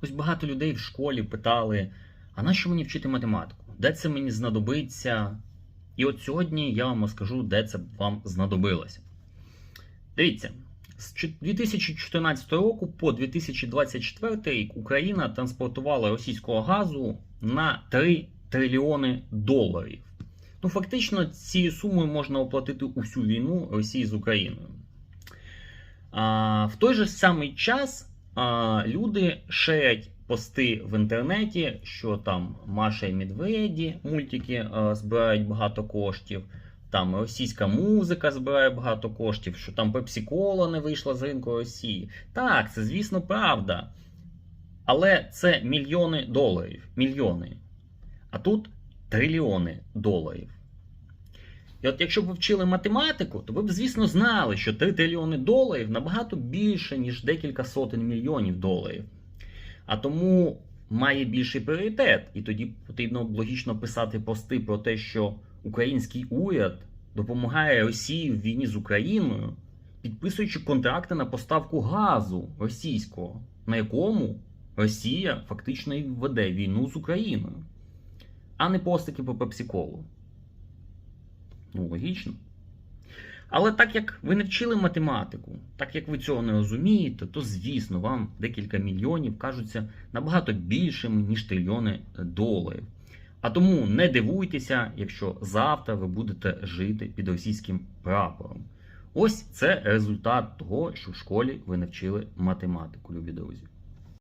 Ось багато людей в школі питали: а на що мені вчити математику? Де це мені знадобиться? І от сьогодні я вам розкажу, де це вам знадобилося. Дивіться, з 2014 року по 2024 Україна транспортувала російського газу на 3 трильйони доларів. Ну, фактично, цією сумою можна оплатити усю війну Росії з Україною. А, в той же самий час люди шерять пости в інтернеті, що там Маша і Медведі мультики збирають багато коштів, там російська музика збирає багато коштів, що там Пепсі-Кола не вийшла з ринку Росії. Так, це звісно правда. Але це мільйони доларів. Мільйони. А тут трильйони доларів. І от якщо б ви вчили математику, то ви б, звісно, знали, що 3 трильйони доларів набагато більше, ніж декілька сотень мільйонів доларів. А тому має більший пріоритет. І тоді потрібно логічно писати пости про те, що український уряд допомагає Росії в війні з Україною, підписуючи контракти на поставку газу російського, на якому Росія фактично і веде війну з Україною, а не постики по пепсиколу. Ну, логічно. Але так як ви не вчили математику, так як ви цього не розумієте, то звісно вам декілька мільйонів кажуться набагато більшими, ніж трильйони доларів. А тому не дивуйтеся, якщо завтра ви будете жити під російським прапором. Ось це результат того, що в школі ви не вчили математику, любі друзі.